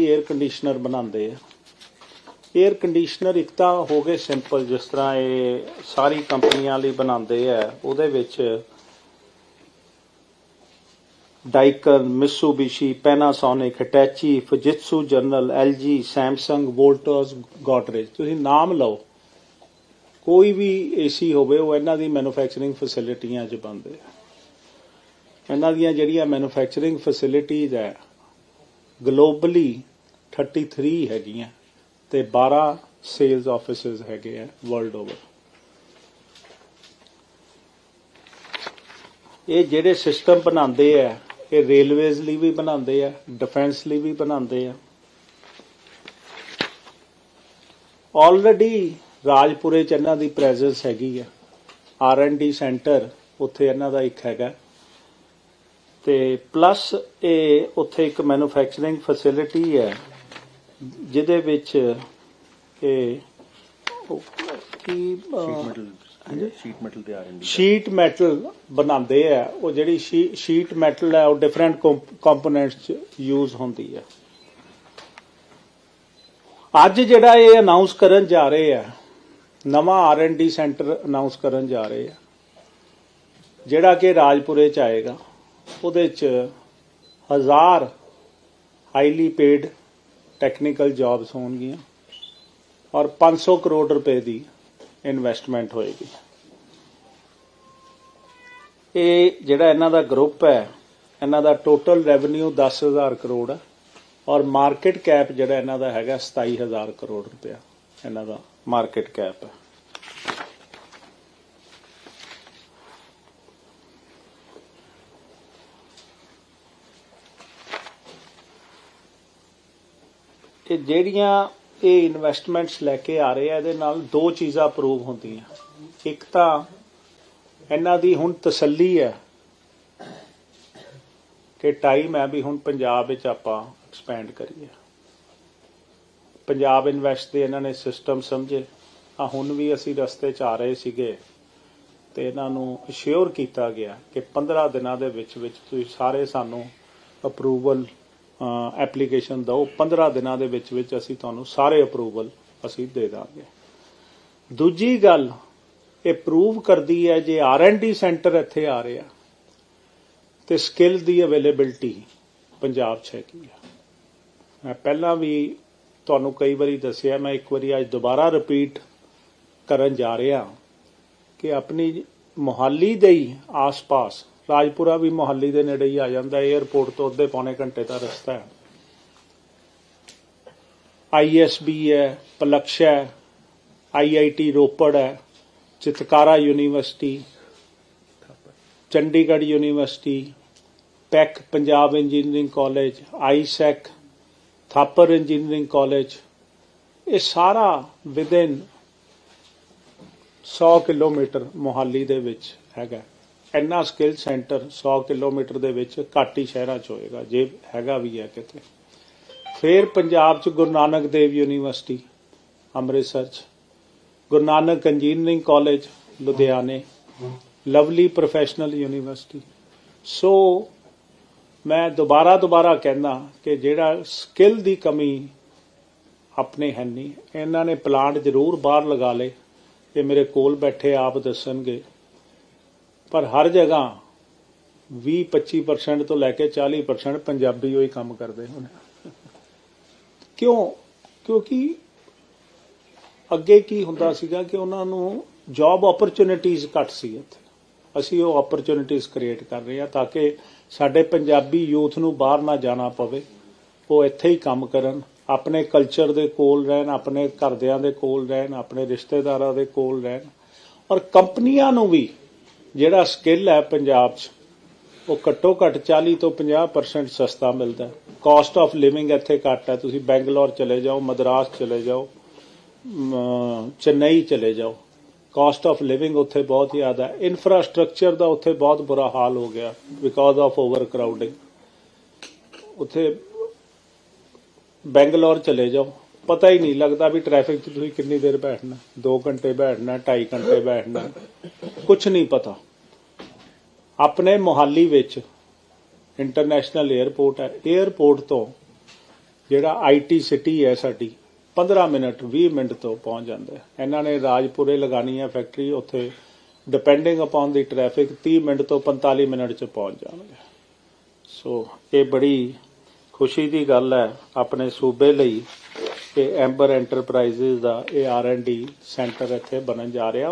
Air conditioner ਬਣਾਉਂਦੇ ਆ। Air conditioner ਇੱਕ ਤਾਂ ਹੋ ਗਏ ਸਿੰਪਲ ਜਿਸ ਤਰ੍ਹਾਂ ਇਹ ਸਾਰੀ ਕੰਪਨੀਆਂ ਲਈ ਬਣਾਉਂਦੇ ਆ। ਉਹਦੇ ਵਿੱਚ Daikin Mitsubishi Panasonic Hitachi Fujitsu General LG Samsung Voltas Godrej ਤੁਸੀਂ ਨਾਮ ਲਓ। ਕੋਈ ਵੀ ਏਸੀ ਹੋਵੇ, ਉਹ ਇਹਨਾਂ ਦੀ ਮੈਨੂਫੈਕਚਰਿੰਗ ਫੈਸਿਲਿਟੀਆਂ 'ਚ ਬਣਦੇ ਇਹਨਾਂ ਦੀਆਂ ਜਿਹੜੀਆਂ ਮੈਨੂਫੈਕਚਰਿੰਗ ਫੈਸਿਲਿਟੀਜ਼ ਹੈ ਗਲੋਬਲੀ 33 ਹੈਗੀਆਂ ਤੇ 12 ਸੇਲਸ ਆਫਿਸਸ ਹੈਗੇ ਆ ਵਰਲਡ ਓਵਰ ਇਹ ਜਿਹੜੇ ਸਿਸਟਮ ਬਣਾਉਂਦੇ ਆ, ਇਹ ਰੇਲਵੇਜ਼ ਲਈ ਵੀ ਬਣਾਉਂਦੇ ਆ ਡਿਫੈਂਸ ਲਈ ਵੀ ਬਣਾਉਂਦੇ ਆ। ਆਲਰੇਡੀ ਰਾਜਪੁਰੇ ਚ ਇਹਨਾਂ ਦੀ ਪ੍ਰੈਜ਼ੈਂਸ ਹੈਗੀ ਆ। ਆਰ ਐਂਡ ਡੀ ਸੈਂਟਰ ਉੱਥੇ ਇਹਨਾਂ ਦਾ ਇੱਕ ਹੈਗਾ। ਤੇ ਪਲੱਸ ਇਹ ਉੱਥੇ ਇੱਕ ਮੈਨੂਫੈਕਚਰਿੰਗ ਫੈਸਿਲਿਟੀ ਹੈ। ਜਿਹਦੇ ਵਿੱਚ ਇਹ ਕੀ ਸ਼ੀਟ ਮੈਟਲ ਹਾਂਜੀ? ਸ਼ੀਟ ਮੈਟਲ ਤੇ ਆਰ ਐਂਡ ਸ਼ੀਟ ਮੈਟਲ ਬਣਾਉਂਦੇ ਆ ਉਹ ਜਿਹੜੀ ਸ਼ੀਟ ਮੈਟਲ ਹੈ ਉਹ ਡਿਫਰੈਂਟ ਕੰਪੋਨੈਂਟਸ ਚ ਯੂਜ਼ ਹੁੰਦੀ ਹੈ ਅੱਜ ਜਿਹੜਾ ਇਹ ਅਨਾਉਂਸ ਕਰਨ ਜਾ ਰਹੇ ਆ ਨਵਾਂ ਆਰ&ਡੀ ਸੈਂਟਰ ਅਨਾਉਂਸ ਕਰਨ ਜਾ ਰਹੇ ਆ ਜਿਹੜਾ ਕਿ ਰਾਜਪੁਰੇ ਚ ਆਏਗਾ ਉਹਦੇ ਚ ਹਜ਼ਾਰ ਹਾਈਲੀ ਪੇਡ ਟੈਕਨੀਕਲ ਜੌਬਸ ਹੋਣਗੀਆਂ ਔਰ 500 ਕਰੋੜ ਰੁਪਏ ਦੀ ਇਨਵੈਸਟਮੈਂਟ ਹੋਏਗੀ। ਇਹ ਜਿਹੜਾ ਇਹਨਾਂ ਦਾ ਗਰੁੱਪ ਹੈ, ਇਹਨਾਂ ਦਾ ਟੋਟਲ ਰੈਵਨਿਊ 10000 ਕਰੋੜ ਹੈ ਔਰ ਮਾਰਕੀਟ ਕੈਪ ਜਿਹੜਾ ਇਹਨਾਂ ਦਾ ਹੈਗਾ 27000 ਕਰੋੜ ਰੁਪਇਆ ਇਹਨਾਂ ਦਾ ਮਾਰਕੀਟ ਕੈਪ ਹੈ। ਇਹ ਜਿਹੜੀਆਂ ਇਹ ਇਨਵੈਸਟਮੈਂਟਸ ਲੈ ਕੇ ਆ ਰਹੇ ਆ, ਇਹਦੇ ਨਾਲ ਦੋ ਚੀਜ਼ਾਂ ਪ੍ਰੂਵ ਹੁੰਦੀਆਂ। ਇੱਕ ਤਾਂ ਇਹਨਾਂ ਦੀ ਹੁਣ ਤਸੱਲੀ ਹੈ ਕਿ ਟਾਈਮ ਹੈ ਵੀ ਹੁਣ ਪੰਜਾਬ ਵਿੱਚ ਆਪਾਂ ਐਕਸਪੈਂਡ ਕਰੀਏ। ਪੰਜਾਬ ਇਨਵੈਸਟ ਦੇ ਇਹਨਾਂ ਨੇ ਸਿਸਟਮ ਸਮਝੇ। ਆ ਹੁਣ ਵੀ ਅਸੀਂ ਰਸਤੇ 'ਚ ਆ ਰਹੇ ਸੀਗੇ ਤੇ ਇਹਨਾਂ ਨੂੰ ਅਸ਼ਿਓਰ ਕੀਤਾ ਗਿਆ ਕਿ 15 ਦਿਨਾਂ ਦੇ ਵਿੱਚ ਵਿੱਚ ਤੁਸੀਂ ਸਾਰੇ ਸਾਨੂੰ ਅਪਰੂਵਲ ਐਪਲੀਕੇਸ਼ਨ ਦਿਓ। 15 ਦਿਨਾਂ ਦੇ ਵਿੱਚ ਵਿੱਚ ਅਸੀਂ ਤੁਹਾਨੂੰ ਸਾਰੇ ਅਪਰੂਵਲ ਅਸੀਂ ਦੇ ਦਾਂਗੇ। ਦੂਜੀ ਗੱਲ, ਇਹ ਪ੍ਰੂਵ ਕਰਦੀ ਹੈ ਜੇ ਆਰ&ਡੀ ਸੈਂਟਰ ਇੱਥੇ ਆ ਰਿਹਾ ਤੇ ਸਕਿੱਲ ਦੀ ਅਵੇਲੇਬਿਲਟੀ ਪੰਜਾਬ 'ਚ ਹੈਗੀ ਆ। ਮੈਂ ਪਹਿਲਾਂ ਵੀ ਤੁਹਾਨੂੰ ਕਈ ਵਾਰੀ ਦੱਸਿਆ, ਮੈਂ ਇੱਕ ਵਾਰੀ ਅੱਜ ਦੁਬਾਰਾ ਰਿਪੀਟ ਕਰਨ ਜਾ ਰਿਹਾ ਕਿ ਆਪਣੀ ਮੁਹਾਲੀ ਦੇ ਹੀ ਆਸ-ਪਾਸ ਰਾਜਪੁਰਾ ਵੀ ਮੁਹਾਲੀ ਦੇ ਨੇੜੇ ਹੀ ਆ ਜਾਂਦਾ 에ਅਰਪੋਰਟ ਤੋਂ ਅੱਧੇ ਪੌਣੇ ਘੰਟੇ ਦਾ ਰਸਤਾ ਹੈ। ਆਈਐਸਬੀ ਹੈ, ਪਲਕਸ਼ ਹੈ ਆਈਆਈਟੀ ਰੋਪੜ ਹੈ, Chitkara university, Chandigarh university, PEC Punjab engineering college Isaac Thapar engineering college, ਇਹ ਸਾਰਾ ਵਿਦਿਨ 100 ਕਿਲੋਮੀਟਰ ਮੋਹਾਲੀ ਦੇ ਵਿੱਚ ਹੈਗਾ। ਇੰਨਾ ਸਕਿੱਲ ਸੈਂਟਰ 100 ਕਿਲੋਮੀਟਰ ਦੇ ਵਿੱਚ ਘੱਟ ਹੀ ਸ਼ਹਿਰਾਂ 'ਚ ਹੋਏਗਾ, ਜੇ ਹੈਗਾ ਵੀ ਹੈ ਕਿਤੇ। ਫਿਰ ਪੰਜਾਬ 'ਚ ਗੁਰੂ ਨਾਨਕ ਦੇਵ ਯੂਨੀਵਰਸਿਟੀ, ਅੰਮ੍ਰਿਤਸਰ 'ਚ, ਗੁਰੂ ਨਾਨਕ ਇੰਜੀਨੀਅਰਿੰਗ ਕਾਲਜ ਲੁਧਿਆਣੇ ਲਵਲੀ ਪ੍ਰੋਫੈਸ਼ਨਲ ਯੂਨੀਵਰਸਿਟੀ ਸੋ ਮੈਂ ਦੁਬਾਰਾ ਦੁਬਾਰਾ ਕਹਿੰਦਾ ਕਿ ਜਿਹੜਾ ਸਕਿੱਲ ਦੀ ਕਮੀ ਆਪਣੇ ਹੈ ਨਹੀਂ ਇਹਨਾਂ ਨੇ ਪਲਾਂਟ ਜ਼ਰੂਰ ਬਾਹਰ ਲਗਾ ਲਏ, ਇਹ ਮੇਰੇ ਕੋਲ ਬੈਠੇ ਆਪ ਦੱਸਣਗੇ। ਪਰ ਹਰ ਜਗ੍ਹਾ 20-25% ਤੋਂ ਲੈ ਕੇ 40% ਪੰਜਾਬੀ ਹੋਈ ਕੰਮ ਕਰਦੇ ਹੁਣ। ਕਿਉਂ? ਕਿਉਂਕਿ ਅੱਗੇ ਕੀ ਹੁੰਦਾ ਸੀਗਾ ਕਿ ਉਹਨਾਂ ਨੂੰ ਜੌਬ ਓਪਰਚੁਨਿਟੀਜ਼ ਘੱਟ ਸੀ ਇੱਥੇ। ਅਸੀਂ ਉਹ ਓਪਰਚੁਨਿਟੀਜ਼ ਕ੍ਰੀਏਟ ਕਰ ਰਹੇ ਹਾਂ ਤਾਂ ਕਿ ਸਾਡੇ ਪੰਜਾਬੀ ਯੂਥ ਨੂੰ ਬਾਹਰ ਨਾ ਜਾਣਾ ਪਵੇ। ਉਹ ਇੱਥੇ ਹੀ ਕੰਮ ਕਰਨ, ਆਪਣੇ ਕਲਚਰ ਦੇ ਕੋਲ ਰਹਿਣ, ਆਪਣੇ ਘਰਦਿਆਂ ਦੇ ਕੋਲ ਰਹਿਣ, ਆਪਣੇ ਰਿਸ਼ਤੇਦਾਰਾਂ ਦੇ ਕੋਲ ਰਹਿਣ। ਔਰ ਕੰਪਨੀਆਂ ਨੂੰ ਵੀ ਜਿਹੜਾ ਸਕਿੱਲ ਹੈ ਪੰਜਾਬ 'ਚ ਉਹ ਘੱਟੋ ਘੱਟ 40 ਤੋਂ 50% ਸਸਤਾ ਮਿਲਦਾ ਕਾਸਟ ਆਫ ਲਿਵਿੰਗ ਇੱਥੇ ਘੱਟ ਹੈ। ਤੁਸੀਂ ਬੈਂਗਲੌਰ ਚਲੇ ਜਾਓ ਮਦਰਾਸ ਚਲੇ ਜਾਓ ਮ, ਚੇਨਈ ਚਲੇ ਜਾਓ। ਕਾਸਟ ਆਫ ਲਿਵਿੰਗ ਉੱਥੇ ਬਹੁਤ ਜ਼ਿਆਦਾ ਹੈ। ਇਨਫਰਾਸਟ੍ਰਕਚਰ ਦਾ ਉੱਥੇ ਬਹੁਤ ਬੁਰਾ ਹਾਲ ਹੋ ਗਿਆ ਬਿਕਾਜ਼ ਆਫ ਓਵਰ ਕਰਾਊਡਿੰਗ ਉੱਥੇ ਬੈਂਗਲੌਰ ਚਲੇ ਜਾਓ। ਪਤਾ ਹੀ ਨਹੀਂ ਲੱਗਦਾ ਵੀ ਟ੍ਰੈਫਿਕ 'ਚ ਤੁਸੀਂ ਕਿੰਨੀ ਦੇਰ ਬੈਠਣਾ। 2 ਘੰਟੇ ਬੈਠਣਾ 2.5 ਘੰਟੇ ਬੈਠਣਾ। ਕੁਝ ਨਹੀਂ ਪਤਾ। ਆਪਣੇ ਮੁਹਾਲੀ ਵਿੱਚ ਇੰਟਰਨੈਸ਼ਨਲ 에ਅਰਪੋਰਟ ਹੈ। 에ਅਰਪੋਰਟ ਤੋਂ ਜਿਹੜਾ ਆਈਟੀ ਸਿਟੀ ਹੈ ਸਾਡੀ 15 ਮਿੰਟ 20 ਮਿੰਟ ਤੋਂ ਪਹੁੰਚ ਜਾਂਦਾ ਇਹਨਾਂ ਨੇ ਰਾਜਪੁਰੇ ਲਗਾਣੀ ਹੈ ਫੈਕਟਰੀ ਉੱਥੇ ਡਿਪੈਂਡਿੰਗ ਅਪਨ ਦੀ ਟ੍ਰੈਫਿਕ 30 ਮਿੰਟ ਤੋਂ 45 ਮਿੰਟ ਚ ਪਹੁੰਚ ਜਾਣਗੇ। ਸੋ ਇਹ ਬੜੀ ਖੁਸ਼ੀ ਦੀ ਗੱਲ ਹੈ ਆਪਣੇ ਸੂਬੇ ਲਈ ਕਿ ਐਂਬਰ ਐਂਟਰਪ੍ਰਾਈਜ਼ਸ ਦਾ ਇਹ ਆਰ ਐਂਡ ਡੀ ਸੈਂਟਰ ਇੱਥੇ ਬਣਨ ਜਾ ਰਿਹਾ।